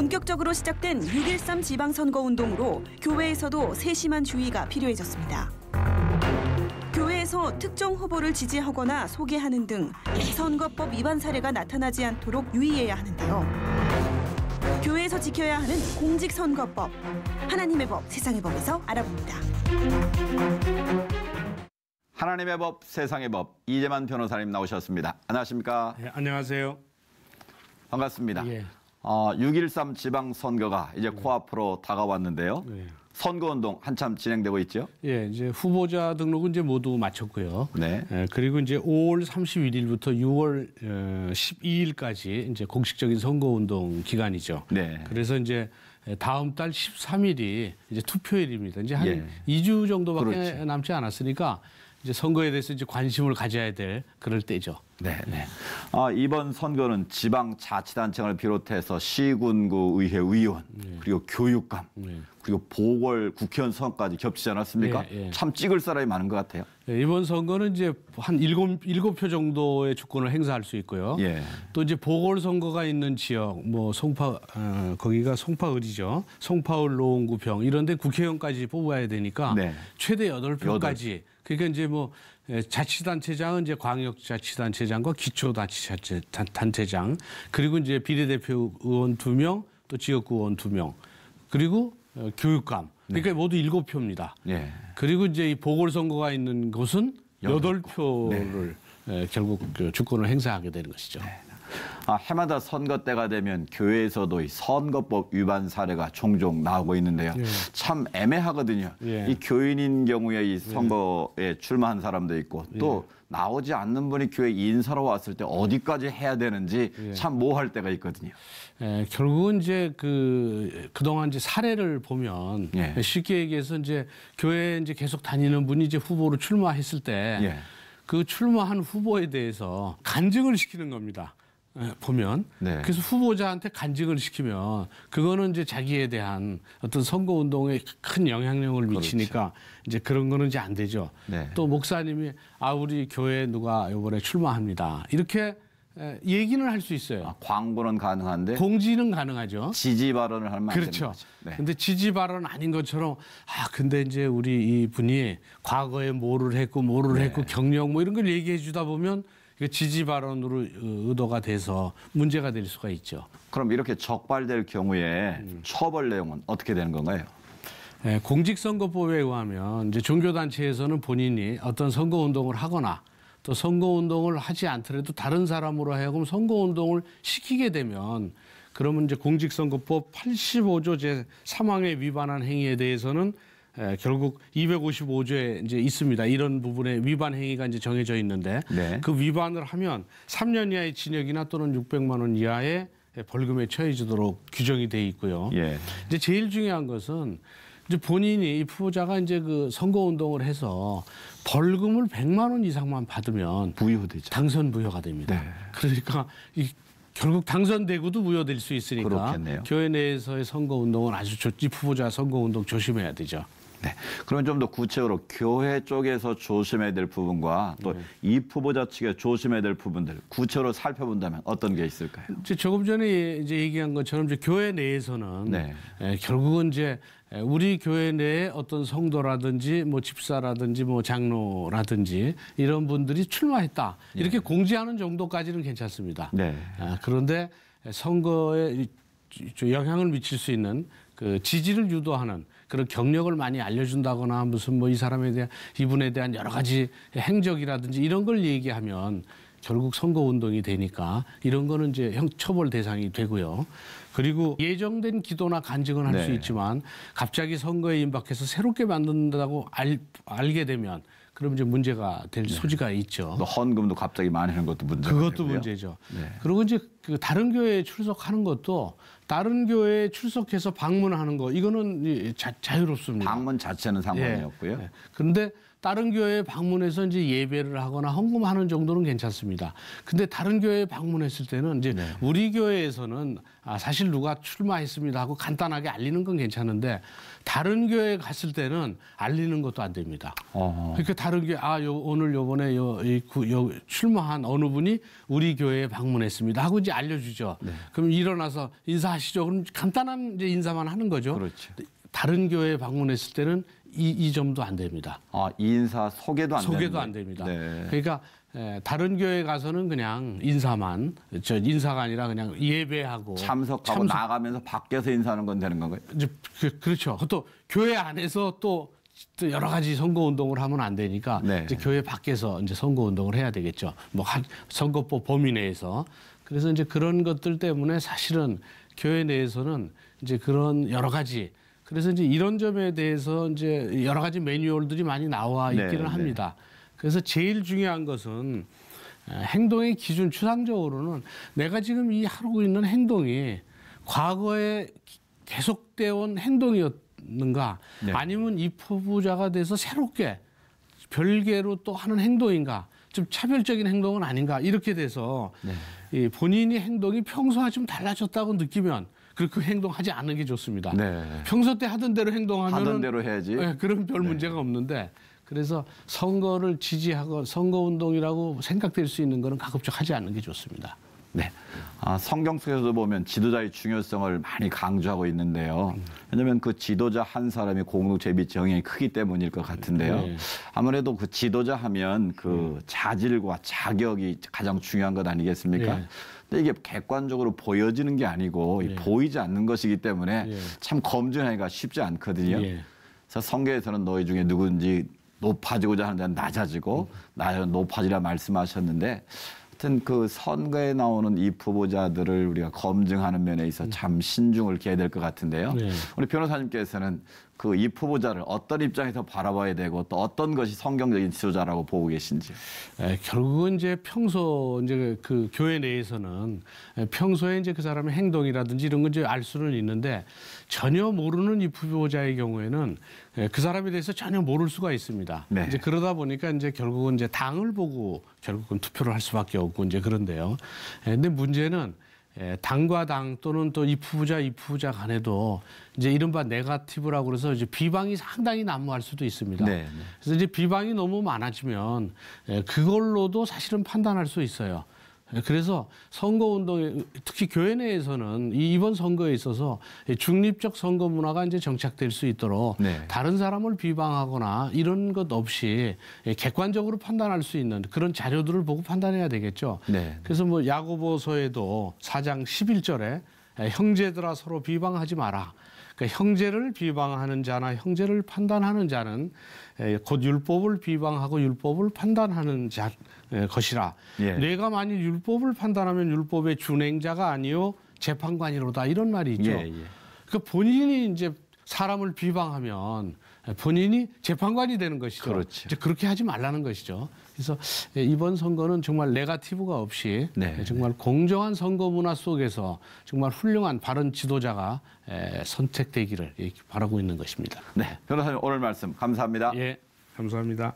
본격적으로 시작된 6.13 지방선거 운동으로 교회에서도 세심한 주의가 필요해졌습니다. 교회에서 특정 후보를 지지하거나 소개하는 등 선거법 위반 사례가 나타나지 않도록 유의해야 하는데요. 교회에서 지켜야 하는 공직선거법, 하나님의 법, 세상의 법에서 알아봅니다. 하나님의 법, 세상의 법, 이재만 변호사님 나오셨습니다. 안녕하십니까? 네, 안녕하세요. 반갑습니다. 예. 어, 6.13 지방선거가 이제 코앞으로 다가왔는데요. 네. 선거운동 한참 진행되고 있죠? 예, 이제 후보자 등록은 이제 모두 마쳤고요. 네. 예, 그리고 이제 5월 31일부터 6월 어, 12일까지 이제 공식적인 선거운동 기간이죠. 네. 그래서 이제 다음 달 13일이 이제 투표일입니다. 이제 한 예. 2주 정도밖에 그렇죠. 남지 않았으니까 이제 선거에 대해서 이제 관심을 가져야 될 그럴 때죠. 네, 네. 아, 이번 선거는 지방자치단체를 비롯해서 시군구 의회 의원, 그리고 교육감, 그리고 보궐 국회의원 선거까지 겹치지 않았습니까? 예, 예. 참 찍을 사람이 많은 것 같아요. 예, 이번 선거는 이제 한 일곱 일곱 표 정도의 주권을 행사할 수 있고요. 예. 또 이제 보궐 선거가 있는 지역, 뭐 송파 어, 거기가 송파을이죠. 송파을 노원구평 이런데 국회의원까지 뽑아야 되니까 네. 최대 여덟 표까지. 그러니까 이제 뭐 예, 자치단체장은 이제 광역자치단체장과 기초자치단체장 그리고 이제 비례대표 의원 두 명, 또 지역구 의원 두 명, 그리고 어, 교육감. 그러니까 모두 일곱 표입니다. 예. 그리고 이제 이 보궐선거가 있는 곳은 여덟 표를 에, 결국 그 주권을 행사하게 되는 것이죠. 아, 해마다 선거 때가 되면 교회에서도 이 선거법 위반 사례가 종종 나오고 있는데요. 참 애매하거든요. 예. 이 교인인 경우에 이 선거에 출마한 사람도 있고 또 나오지 않는 분이 교회 인사로 왔을 때 어디까지 해야 되는지 참 모호할 때가 있거든요. 에, 결국은 이제 그 그동안 이제 사례를 보면 예. 쉽게 얘기해서 이제 교회 이제 계속 다니는 분이 이제 후보로 출마했을 때 예. 그 출마한 후보에 대해서 간증을 시키는 겁니다. 에, 보면 네. 그래서 후보자한테 간증을 시키면 그거는 이제 자기에 대한 어떤 선거 운동에 큰 영향력을 미치니까 이제 그런 거는 이제 안 되죠. 네. 또 목사님이 아 우리 교회 누가 이번에 출마합니다. 이렇게 에, 얘기는 할 수 있어요. 아, 광고는 가능한데 공지는 가능하죠. 지지 발언을 되는 그렇죠. 네. 근데 지지 발언 아닌 것처럼 아 근데 이제 우리 이 분이 과거에 뭐를 했고 뭐를 네. 했고 경력 뭐 이런 걸 얘기해 주다 보면 지지 발언으로 어, 의도가 돼서 문제가 될 수가 있죠. 그럼 이렇게 적발될 경우에 음. 처벌 내용은 어떻게 되는 건가요? 예, 공직선거법에 의하면 이제 종교단체에서는 본인이 어떤 선거운동을 하거나 또 선거운동을 하지 않더라도 다른 사람으로 하여금 선거운동을 시키게 되면 그러면 이제 공직선거법 85조 제 3항에 위반한 행위에 대해서는 에, 결국 255조에 이제 있습니다. 이런 부분에 위반 행위가 이제 정해져 있는데 네. 그 위반을 하면 3년 이하의 징역이나 또는 600만 원 이하의 벌금에 처해지도록 규정이 돼 있고요. 예. 이제 제일 중요한 것은 이제 본인이 이 후보자가 이제 그 선거 운동을 해서 벌금을 100만 원 이상만 받으면 부여되죠. 당선 무효가 됩니다. 네. 그러니까 이 결국 당선되고도 무효될 수 있으니까 그렇겠네요. 교회 내에서의 선거 운동은 아주 조, 이 후보자 선거 운동 조심해야 되죠. 네. 그러면 좀더 구체적으로 교회 쪽에서 조심해야 될 부분과 또 네. 이 후보자 측에 조심해야 될 부분들 구체적으로 살펴본다면 어떤 게 있을까요? 이제 조금 전에 이제 얘기한 것처럼 이제 교회 내에서는 네. 에, 결국은 이제 에, 우리 교회 내에 어떤 성도라든지 뭐 집사라든지 뭐 장로라든지 이런 분들이 출마했다 이렇게 공지하는 정도까지는 괜찮습니다. 네. 아, 그런데 선거에 영향을 미칠 수 있는 그 지지를 유도하는 그런 경력을 많이 알려준다거나 무슨 뭐 이 사람에 대한 이분에 대한 여러 가지 행적이라든지 이런 걸 얘기하면 결국 선거 운동이 되니까 이런 거는 이제 형 처벌 대상이 되고요. 그리고 예정된 기도나 간증은 할수 네. 있지만 갑자기 선거에 임박해서 새롭게 만든다고 알, 알게 되면 그럼 이제 문제가 될 소지가 있죠. 또 헌금도 갑자기 많이 하는 것도 문제가 그것도 되고요. 문제죠. 네. 그리고 이제 그 다른 교회에 출석하는 것도 다른 교회에 출석해서 방문하는 거 이거는 이 자, 자유롭습니다. 방문 자체는 상관이 예. 없고요. 예. 그런데 다른 교회에 방문해서 이제 예배를 하거나 헌금하는 정도는 괜찮습니다. 근데 다른 교회에 방문했을 때는 이제 네. 우리 교회에서는 아, 사실 누가 출마했습니다 하고 간단하게 알리는 건 괜찮은데 다른 교회에 갔을 때는 알리는 것도 안 됩니다. 어허. 그러니까 다른 교회 아 요, 오늘 요번에 요, 이 구- 요 출마한 어느 분이 우리 교회에 방문했습니다 하고 이제 알려주죠. 네. 그럼 일어나서 인사하시죠. 그럼 간단한 이제 인사만 하는 거죠. 그렇죠. 다른 교회에 방문했을 때는 이, 이 점도 안 됩니다. 아, 인사 소개도 안 소개도 되는 안 됩니다. 네. 그러니까 에, 다른 교회 가서는 그냥 인사만 저 인사가 아니라 그냥 예배하고 참석하고 참석- 나가면서 밖에서 인사하는 건 되는 건가요? 이제 그, 그렇죠. 또 교회 안에서 또, 또 여러 가지 선거 운동을 하면 안 되니까 네. 이제 교회 밖에서 이제 선거 운동을 해야 되겠죠. 뭐 한- 선거법 범위 내에서 그래서 이제 그런 것들 때문에 사실은 교회 내에서는 이제 그런 여러 가지 그래서 이제 이런 점에 대해서 이제 여러 가지 매뉴얼들이 많이 나와 네, 있기는 네. 합니다. 그래서 제일 중요한 것은 에, 행동의 기준 추상적으로는 내가 지금 이 하고 있는 행동이 과거에 계속되어 온 행동이었는가 네. 아니면 입후보자가 돼서 새롭게 별개로 또 하는 행동인가 좀 차별적인 행동은 아닌가 이렇게 돼서 네. 이 본인이 행동이 평소와 좀 달라졌다고 느끼면 그, 그 행동하지 않는 게 좋습니다. 네. 평소 때 하던 대로 행동하면 하던 대로 해야지. 네, 그런 별 문제가 없는데 그래서 선거를 지지하고 선거 운동이라고 생각될 수 있는 거는 가급적 하지 않는 게 좋습니다. 네. 아, 성경 속에서도 보면 지도자의 중요성을 많이 강조하고 있는데요. 왜냐하면 그 지도자 한 사람이 공동체 및 정의이 크기 때문일 것 같은데요. 네. 아무래도 그 지도자 하면 그 자질과 자격이 가장 중요한 것 아니겠습니까? 네. 근데 이게 객관적으로 보여지는 게 아니고 이 네. 보이지 않는 것이기 때문에 네. 참 검증하기가 쉽지 않거든요. 예. 그래서 성경에서는 너희 중에 누군지 높아지고자 하는 자는 낮아지고 나는 높아지라 말씀하셨는데 하여튼 그 선거에 나오는 이 후보자들을 우리가 검증하는 면에 있어 참 신중을 기해야 될 것 같은데요. 네. 우리 변호사님께서는 그 이 후보자를 어떤 입장에서 바라봐야 되고 또 어떤 것이 성경적인 지도자라고 보고 계신지. 에, 결국은 이제 평소 이제 그 교회 내에서는 에, 평소에 이제 그 사람의 행동이라든지 이런 건 이제 알 수는 있는데 전혀 모르는 이 후보자의 경우에는 에, 그 사람에 대해서 전혀 모를 수가 있습니다. 네. 이제 그러다 보니까 이제 결국은 이제 당을 보고 결국은 투표를 할 수밖에 없고 이제 그런데요. 에, 근데 문제는 에, 당과 당 또는 또 이 후보자 이 후보자 간에도 이제 이른바 네가티브라고 그래서 이제 비방이 상당히 난무할 수도 있습니다. 네, 네. 그래서 이제 비방이 너무 많아지면 에, 그걸로도 사실은 판단할 수 있어요. 에, 그래서 선거 운동에 특히 교회 내에서는 이 이번 선거에 있어서 이 중립적 선거 문화가 이제 정착될 수 있도록 네. 다른 사람을 비방하거나 이런 것 없이 예, 객관적으로 판단할 수 있는 그런 자료들을 보고 판단해야 되겠죠. 네. 그래서 뭐 야고보서에도 4장 11절에 형제들아 서로 비방하지 마라. 그러니까 형제를 비방하는 자나 형제를 판단하는 자는 에, 곧 율법을 비방하고 율법을 판단하는 자 에, 것이라. 예. 내가 만일 율법을 판단하면 율법의 준행자가 아니요 재판관이로다 이런 말이 있죠. 예, 예. 그러니까 본인이 이제 사람을 비방하면 본인이 재판관이 되는 것이죠. 그렇죠. 이제 그렇게 하지 말라는 것이죠. 그래서 이번 선거는 정말 네가티브가 없이 네. 정말 공정한 선거 문화 속에서 정말 훌륭한 바른 지도자가 에, 선택되기를 바라고 있는 것입니다. 네. 변호사님 오늘 말씀 감사합니다. 예, 감사합니다.